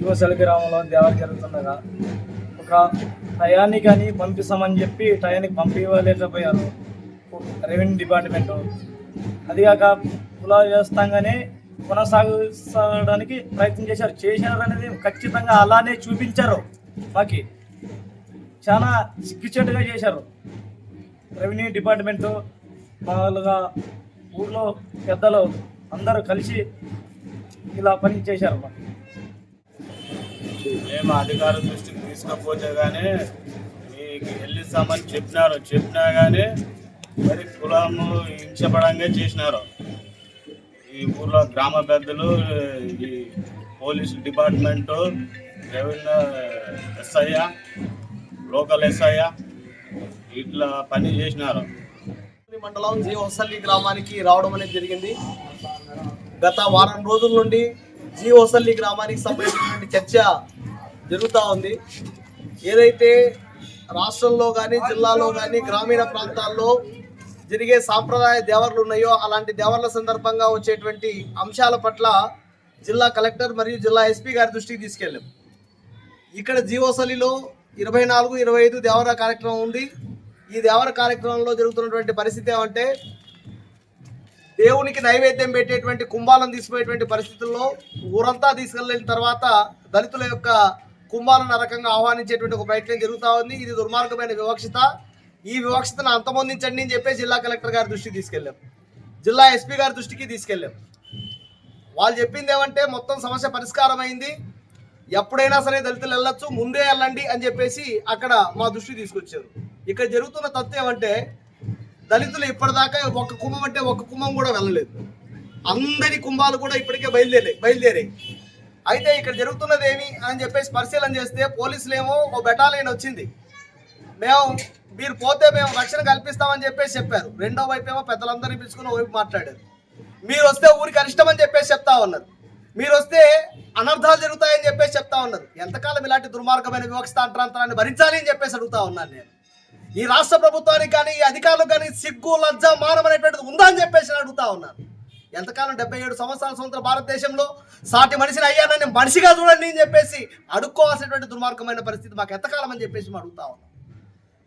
జీవశల గ్రామంలో దేవాలు జరుగుతుండగా ఒక టయానికి అని పంపిస్తామని చెప్పి టయానికి పంపించలేకపోయారు రెవెన్యూ డిపార్ట్మెంటు. అదిగాక కులా వ్యవస్థంగానే కొనసాగించడానికి ప్రయత్నం చేశారు. చేశారు అనేది ఖచ్చితంగా అలానే చూపించారు. మాకి చాలా సిగ్గుచేటుగా చేశారు. రెవెన్యూ డిపార్ట్మెంటు మామూలుగా ఊర్లో పెద్దలు అందరూ కలిసి ఇలా పని చేశారు మాకు. మేము అధికార దృష్టికి తీసుకపోతే కానీ మీకు వెళ్ళిస్తామని చెప్పినారు. చెప్పినా కానీ మరి కులము హింసపడంగా చేసినారు. ఈ ఊర్లో గ్రామ పెద్దలు ఈ police department revenue SI local SI ఇట్లా పని చేసినారు. మండలం జీ గ్రామానికి రావడం అనేది జరిగింది. గత వారం రోజుల నుండి జీవోసల్లి గ్రామానికి సంబంధించినటువంటి చర్చ జరుగుతూ ఉంది. ఏదైతే రాష్ట్రంలో కానీ జిల్లాలో కానీ గ్రామీణ ప్రాంతాల్లో జరిగే సాంప్రదాయ దేవర్లు ఉన్నాయో అలాంటి దేవర్ల సందర్భంగా వచ్చేటువంటి అంశాల పట్ల జిల్లా కలెక్టర్ మరియు జిల్లా ఎస్పీ గారి దృష్టికి తీసుకెళ్ళాం. ఇక్కడ జీవోసలిలో ఇరవై నాలుగు ఇరవై ఐదు దేవర కార్యక్రమం ఉంది. ఈ దేవర కార్యక్రమంలో జరుగుతున్నటువంటి పరిస్థితి ఏమంటే దేవునికి నైవేద్యం పెట్టేటువంటి కుంభాలను తీసుకుపోయేటువంటి పరిస్థితుల్లో ఊరంతా తీసుకెళ్ళిన తర్వాత దళితుల యొక్క కుంభాలను నరకంగా ఆహ్వానించేటువంటి ఒక ప్రయత్నం జరుగుతూ ఉంది. ఇది దుర్మార్గమైన వివక్షత. ఈ వివక్షతను అంతమొందించండి అని చెప్పి జిల్లా కలెక్టర్ గారి దృష్టికి తీసుకెళ్ళాం. జిల్లా ఎస్పీ గారి దృష్టికి తీసుకెళ్ళాం. వాళ్ళు చెప్పింది ఏమంటే మొత్తం సమస్య పరిష్కారం అయింది ఎప్పుడైనా సరే దళితులు వెళ్ళొచ్చు ముందే వెళ్ళండి అని చెప్పేసి అక్కడ మా దృష్టి తీసుకొచ్చారు. ఇక్కడ జరుగుతున్న తత్వం ఏమంటే దళితులు ఇప్పటిదాకా ఒక కుంభం అంటే ఒక కుంభం కూడా వెళ్ళలేదు. అందరి కుంభాలు కూడా ఇప్పటికే బయలుదేరాయి బయలుదేరాయి. అయితే ఇక్కడ జరుగుతున్నది ఏమి అని చెప్పేసి పరిశీలన చేస్తే పోలీసులు ఏమో ఓ బెటాలియన్ వచ్చింది. మేము మీరు పోతే మేము రక్షణ కల్పిస్తామని చెప్పేసి చెప్పారు. రెండో వైపు ఏమో పెద్దలందరినీ పిలుచుకుని వైపు మాట్లాడారు. మీరు వస్తే ఊరికి అరిష్టం అని చెప్పేసి చెప్తా ఉన్నారు. మీరు వస్తే అనర్థాలు జరుగుతాయని చెప్పేసి చెప్తా ఉన్నారు. ఎంతకాలం ఇలాంటి దుర్మార్గమైన వివక్ష అంతరాంతరాన్ని భరించాలి అని చెప్పేసి అడుగుతా ఉన్నాను నేను. ఈ రాష్ట్ర ప్రభుత్వానికి కానీ ఈ అధికారులకు కానీ సిగ్గు లజ్జ మానం అనేటువంటిది ఉందా అని చెప్పేసి అడుగుతా ఉన్నాను ఎంతకాలం డెబ్బై ఏడు సంవత్సరాల స్వతంత్ర భారతదేశంలో సాటి మనిషిని అయ్యానని మనిషిగా చూడండి అని చెప్పేసి అడుక్కోవాల్సినటువంటి దుర్మార్గమైన పరిస్థితి మాకు ఎంతకాలం అని చెప్పేసి అడుగుతా ఉన్నాం.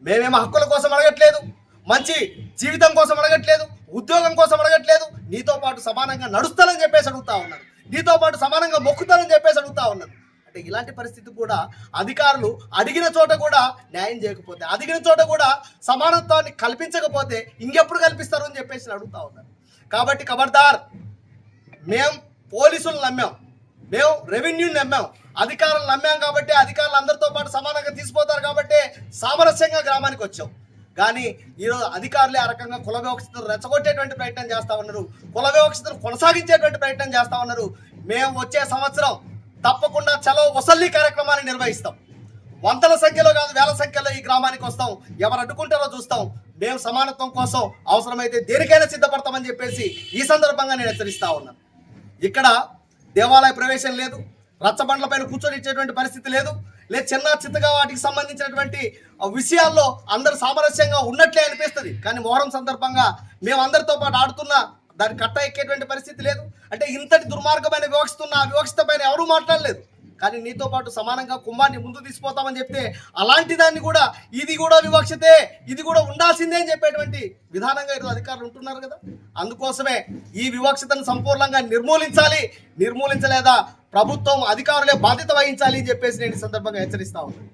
మేమేమో హక్కుల కోసం అడగట్లేదు మంచి జీవితం కోసం అడగట్లేదు ఉద్యోగం కోసం అడగట్లేదు నీతో పాటు సమానంగా నడుస్తానని చెప్పేసి అడుగుతా ఉన్నాను నీతో పాటు సమానంగా మొక్కుతానని చెప్పేసి అడుగుతా ఉన్నాను అంటే ఇలాంటి పరిస్థితి కూడా అధికారులు అడిగిన చోట కూడా న్యాయం చేయకపోతే అడిగిన చోట కూడా సమానత్వాన్ని కల్పించకపోతే ఇంకెప్పుడు కల్పిస్తారు అని చెప్పేసి అడుగుతా ఉన్నారు కాబట్టి ఖబర్దార్ మేము పోలీసులు నమ్మాం. మేము రెవెన్యూని నమ్మాం. అధికారులు నమ్మాం కాబట్టి అధికారులు అందరితో పాటు సమానంగా తీసిపోతారు కాబట్టి సామరస్యంగా గ్రామానికి వచ్చాం. కానీ ఈరోజు అధికారులే ఆ రకంగా కుల వివక్షతను రెచ్చగొట్టేటువంటి ప్రయత్నం చేస్తా ఉన్నారు. కుల వివక్షతను కొనసాగించేటువంటి ప్రయత్నం చేస్తా ఉన్నారు. మేము వచ్చే సంవత్సరం తప్పకుండా చలో వసల్లి కార్యక్రమాన్ని నిర్వహిస్తాం. వందల సంఖ్యలో కాదు వేల సంఖ్యలో ఈ గ్రామానికి వస్తాం. ఎవరు అడ్డుకుంటారో చూస్తాం. మేము సమానత్వం కోసం అవసరమైతే దేనికైనా సిద్ధపడతామని చెప్పేసి ఈ సందర్భంగా నేను హెచ్చరిస్తా ఉన్నాను ఇక్కడ దేవాలయ ప్రవేశం లేదు. రచ్చబండ్ల పైన కూర్చొని ఇచ్చేటువంటి పరిస్థితి లేదు. లేదు చిన్న చిత్తగా వాటికి సంబంధించినటువంటి విషయాల్లో అందరూ సామరస్యంగా ఉన్నట్లే అనిపిస్తుంది. కానీ మొహరం సందర్భంగా మేము అందరితో పాటు ఆడుతున్నా దాన్ని కట్ట ఎక్కేటువంటి పరిస్థితి లేదు. అంటే ఇంతటి దుర్మార్గమైన వివక్షతున్న ఆ వివక్షత పైన ఎవరూ మాట్లాడలేదు. కానీ నీతో పాటు సమానంగా కుంభాన్ని ముందు తీసుకుపోతామని చెప్తే అలాంటి దాన్ని కూడా ఇది కూడా వివక్షతే ఇది కూడా ఉండాల్సిందే అని చెప్పేటువంటి విధానంగా ఈరోజు అధికారులు ఉంటున్నారు కదా. అందుకోసమే ఈ వివక్షతను సంపూర్ణంగా నిర్మూలించాలి. నిర్మూలించలేదా? ప్రభుత్వం అధికారులే బాధ్యత వహించాలి అని చెప్పేసి నేను ఈ సందర్భంగా హెచ్చరిస్తా ఉన్నాను.